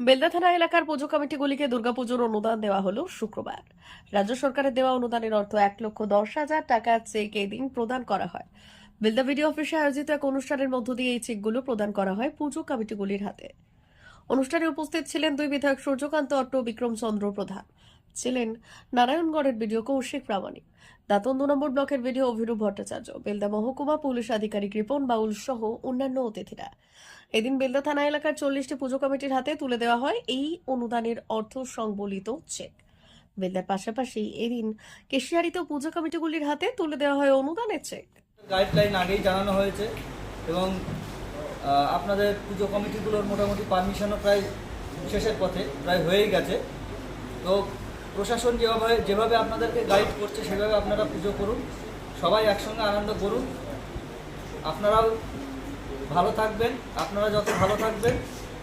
বেলদা থানা এলাকার পুজো কমিটিগুলিকে দুর্গাপুজোর অনুদান দেওয়া হলো শুক্রবার। রাজ্য সরকারের দেওয়া অনুদানের অর্থ এক লক্ষ দশ হাজার টাকা চেক এদিন দিন প্রদান করা হয়। বেলদা ভিডিও অফিসে আয়োজিত এক অনুষ্ঠানের মধ্য দিয়ে এই চেকগুলো প্রদান করা হয় পুজো কমিটিগুলির হাতে। অনুষ্ঠানে উপস্থিত ছিলেন দুই বিধায়ক সূর্যকান্ত অট্ট বিক্রম চন্দ্র প্রধান। ছিলেন নারায়ণগড়ের বিডিও কৌশিক প্রামাণিক। দাতন দু নম্বর ব্লকের ভিডিও অভিরূপ ভট্টাচার্য, বেলদা মহকুমা পুলিশ আধিকারিক রিপন বাউল সহ অন্যান্য অতিথিরা। এদিন বেলদা থানা এলাকার চল্লিশটি পুজো কমিটির হাতে তুলে দেওয়া হয় এই অনুদানের অর্থ সংবলিত চেক। বেলদার পাশাপাশি এদিন কেশিয়ারিতে পুজো কমিটিগুলির হাতে তুলে দেওয়া হয় অনুদানের চেক। গাইডলাইন আগেই জানানো হয়েছে এবং আপনাদের পুজো কমিটিগুলোর মোটামুটি পারমিশনও প্রায় শেষের পথে, প্রায় হয়েই গেছে। তো প্রশাসন যেভাবে যেভাবে আপনাদেরকে গাইড করছে, সেভাবে আপনারা পুজো করুন। সবাই একসঙ্গে আনন্দ করুন। আপনারাও ভালো থাকবেন। আপনারা যত ভালো থাকবেন,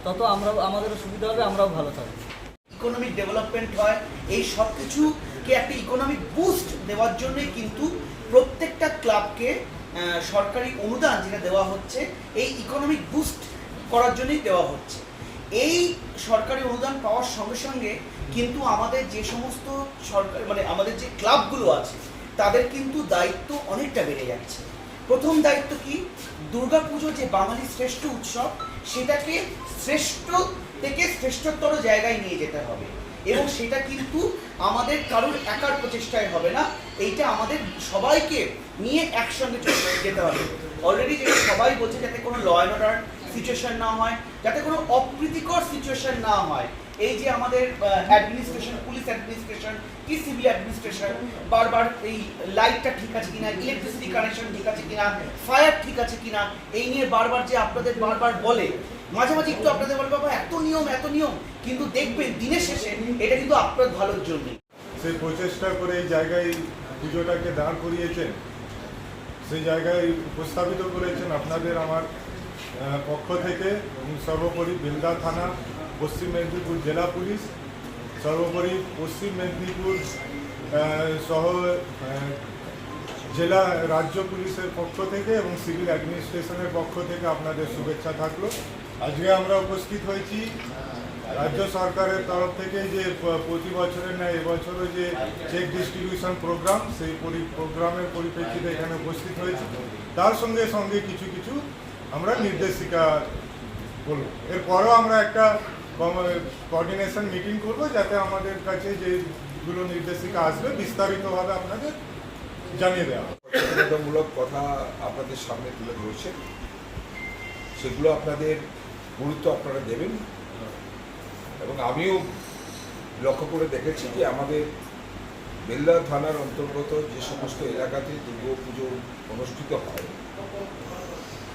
তত আমরাও আমাদেরও সুবিধা হবে, আমরাও ভালো থাকব। ইকোনমিক ডেভেলপমেন্ট হয়। এই সব কিছুকে একটা ইকোনমিক বুস্ট দেওয়ার জন্যই কিন্তু প্রত্যেকটা ক্লাবকে সরকারি অনুদান যেটা দেওয়া হচ্ছে, এই ইকোনমিক বুস্ট করার জন্যই দেওয়া হচ্ছে। এই সরকারি অনুদান পাওয়ার সঙ্গে সঙ্গে কিন্তু আমাদের যে সমস্ত সরকার মানে আমাদের যে ক্লাবগুলো আছে, তাদের কিন্তু দায়িত্ব অনেকটা বেড়ে যাচ্ছে। প্রথম দায়িত্ব কি? দুর্গাপুজো যে বাঙালির শ্রেষ্ঠ উৎসব, সেটাকে শ্রেষ্ঠ থেকে শ্রেষ্ঠতর জায়গায় নিয়ে যেতে হবে। এবং সেটা কিন্তু আমাদের কারোর একার প্রচেষ্টায় হবে না, এইটা আমাদের সবাইকে নিয়ে একসঙ্গে যেতে হবে। অলরেডি যেটা সবাই বলছে, যাতে কোনো ল অ্যান্ড অর্ডার সিচুয়েশন না হয়, যাতে কোনো অপ্রীতিকর সিচুয়েশন না হয় এই যে আমাদের অ্যাডমিনিস্ট্রেশন পুলিশ অ্যাডমিনিস্ট্রেশন কি সিভিল অ্যাডমিনিস্ট্রেশন বারবার এই লাইটটা ঠিক আছে কিনা ইলেকট্রিসিটি কানেকশন ঠিক আছে কিনা ফায়ার ঠিক আছে কিনা, এই নিয়ে বারবার যে আপনাদের বারবার বলে, মাঝে মাঝে একটু আপনাদের বলবে বাবা, এত নিয়ম এত নিয়ম। কিন্তু দেখবেন দিনের শেষে এটা কিন্তু আপনার ভালোর জন্যই। সেই প্রচেষ্টা করে এই জায়গায় পুজোটাকে দাঁড় করিয়েছেন, সেই জায়গায় উপস্থাপিত করেছেন আপনাদের আমার পক্ষ থেকে এবং সর্বোপরি বেলদা থানা পশ্চিম মেদিনীপুর জেলা পুলিশ, সর্বোপরি পশ্চিম মেদিনীপুর সহ জেলা রাজ্য পুলিশের পক্ষ থেকে এবং সিভিল অ্যাডমিনিস্ট্রেশনের পক্ষ থেকে আপনাদের শুভেচ্ছা থাকল। আজকে আমরা উপস্থিত হয়েছি রাজ্য সরকারের তরফ থেকে যে প্রতি বছরের ন্যায় এবছরও যে চেক ডিস্ট্রিবিউশন প্রোগ্রাম সেই পরি- প্রোগ্রামের পরিপ্রেক্ষিতে এখানে উপস্থিত হয়েছি। তার সঙ্গে সঙ্গে কিছু কিছু আমরা নির্দেশিকা বলব। এরপরও আমরা একটা কোঅর্ডিনেশন মিটিং করব যাতে আমাদের কাছে যেগুলো নির্দেশিকা আসবে, বিস্তারিতভাবে আপনাদের জানিয়ে দেওয়া সচেতনতামূলক কথা আপনাদের সামনে তুলে ধরছে। সেগুলো আপনাদের গুরুত্ব আপনারা দেবেন। এবং আমিও লক্ষ্য করে দেখেছি যে আমাদের বেল্লা থানার অন্তর্গত যে সমস্ত এলাকাতে দুর্গা পুজো অনুষ্ঠিত হয়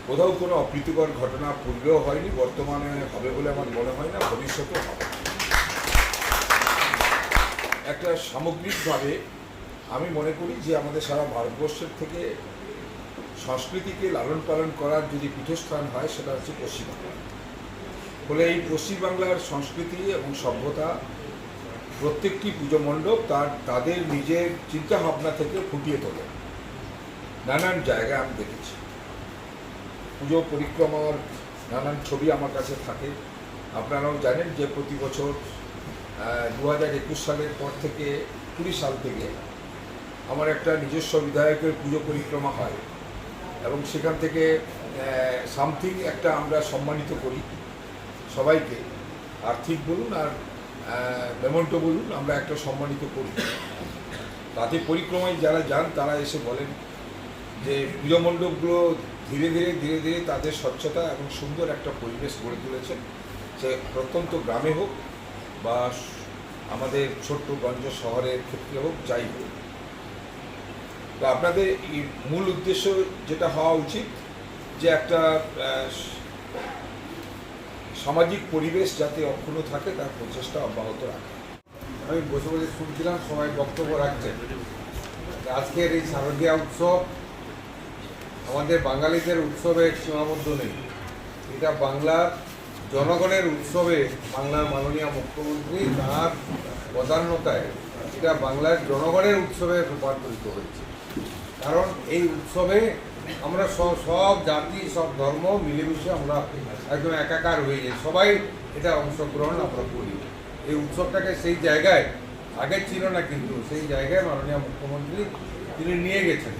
কোথাও কোনো অপ্রীতিকর ঘটনা পূর্বেও হয়নি, বর্তমানে হবে বলে আমার মনে হয় না, ভবিষ্যতেও হবে। একটা সামগ্রিকভাবে আমি মনে করি যে আমাদের সারা ভারতবর্ষের থেকে সংস্কৃতিকে লালন পালন করার যদি পীঠস্থান হয়, সেটা হচ্ছে পশ্চিমবাংলা। ফলে এই পশ্চিমবাংলার সংস্কৃতি এবং সভ্যতা, প্রত্যেকটি পুজো মণ্ডপ তার, তাদের নিজের চিন্তা ভাবনা থেকে ফুটিয়ে তোলে। নানান জায়গায় আমি দেখেছি। পুজো পরিক্রমার নানান ছবি আমার কাছে থাকে। আপনারাও জানেন যে প্রতি বছর দু হাজার একুশ সালের পর থেকে, কুড়ি সাল থেকে আমার একটা নিজস্ব বিধায়কের পুজো পরিক্রমা হয় এবং সেখান থেকে সামথিং একটা আমরা সম্মানিত করি সবাইকে। আর্থিক বলুন আর মেমন্টো বলুন আমরা একটা সম্মানিত করি। তাতে পরিক্রমায় যারা যান তারা এসে বলেন যে পুজো মণ্ডপগুলো ধীরে ধীরে ধীরে ধীরে তাদের স্বচ্ছতা এবং সুন্দর একটা পরিবেশ গড়ে তুলেছেন সে প্রত্যন্ত গ্রামে হোক বা আমাদের ছোট্ট গঞ্জ শহরের ক্ষেত্রে হোক, যাই হোক। তো আপনাদের মূল উদ্দেশ্য যেটা হওয়া উচিত, যে একটা সামাজিক পরিবেশ যাতে অক্ষুণ্ণ থাকে, তার প্রচেষ্টা অব্যাহত রাখা। আমি বসে বসে শুনছিলাম, সবাই বক্তব্য রাখছেন আজকের এই শারদীয়া উৎসব আমাদের বাঙালিদের উৎসবে সীমাবদ্ধ নেই। এটা বাংলার জনগণের উৎসবে বাংলার মাননীয় মুখ্যমন্ত্রী তাঁর প্রধানতায় এটা বাংলার জনগণের উৎসবে রূপান্তরিত হয়েছে। কারণ এই উৎসবে আমরা সব সব জাতি, সব ধর্ম মিলেমিশে আমরা একদম একাকার হয়ে যাই। সবাই এটা অংশগ্রহণ আমরা করি। এই উৎসবটাকে সেই জায়গায়, আগে ছিল না কিন্তু সেই জায়গায় মাননীয় মুখ্যমন্ত্রী তিনি নিয়ে গেছেন।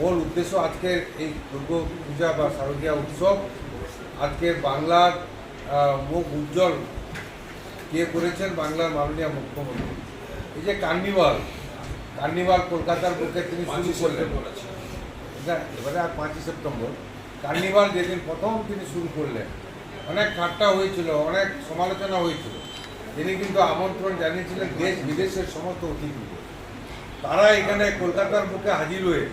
মূল উদ্দেশ্য আজকের এই দুর্গা পূজা বা শারদীয়া উৎসব আজকের বাংলার মুখ উজ্জ্বল কে করেছেন বাংলার মাননীয় মুখ্যমন্ত্রী। এই যে কার্নিভাল কার্নিভাল কলকাতার বুকে তিনি শুরু করলেন। এবারে আর পাঁচই সেপ্টেম্বর। কার্নিভাল যেদিন প্রথম তিনি শুরু করলেন অনেক ঠাট্টা হয়েছিল অনেক সমালোচনা হয়েছিল। তিনি কিন্তু আমন্ত্রণ জানিয়েছিলেন দেশ বিদেশের সমস্ত অতিথিদের তারা এখানে কলকাতার বুকে হাজির হয়ে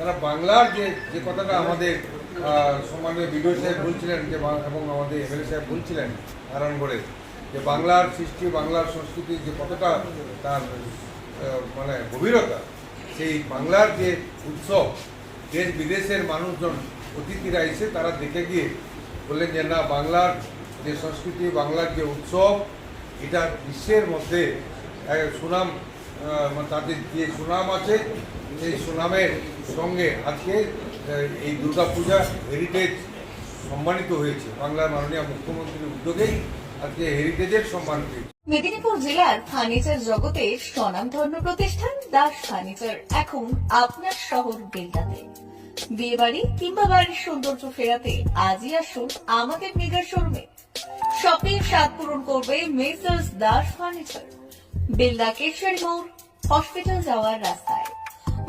তারা বাংলার যে যে কথাটা আমাদের সম্মানীয় বিডিও সাহেব বলছিলেন যে এবং আমাদের এমএলএ সাহেব বলছিলেন নারায়ণগড়ে, যে বাংলার সৃষ্টি, বাংলার সংস্কৃতি যে কতটা তার মানে গভীরতা, সেই বাংলার যে উৎসব, দেশ বিদেশের মানুষজন, অতিথিরা এসে তারা দেখে গিয়ে বললেন যে না, বাংলার যে সংস্কৃতি, বাংলার যে উৎসব, এটা বিশ্বের মধ্যে সুনাম মানে তাদের যে সুনাম আছে, সেই সুনামের সঙ্গে আজকে এই দুর্গাপূজা হেরিটেজ সম্মানিত হয়েছে। বাংলার মাননীয় মুখ্যমন্ত্রীর উদ্যোগেই আজকে হেরিটেজের সম্মান পেয়েছে মেদিনীপুর জেলার ফার্নিচার জগতের স্বনামধন্য প্রতিষ্ঠান দাস ফার্নিচার। এখন আপনার শহর বেলদাতে বিয়ে বাড়ি কিংবা বাড়ির সৌন্দর্য ফেরাতে আজই আসুন আমাদের মেগা শোরুমে। শপিং স্বাদ পূরণ করবে মেসার্স দাস ফার্নিচার। বেলদা কেশারি মোড়, হসপিটাল যাওয়ার রাস্তায়।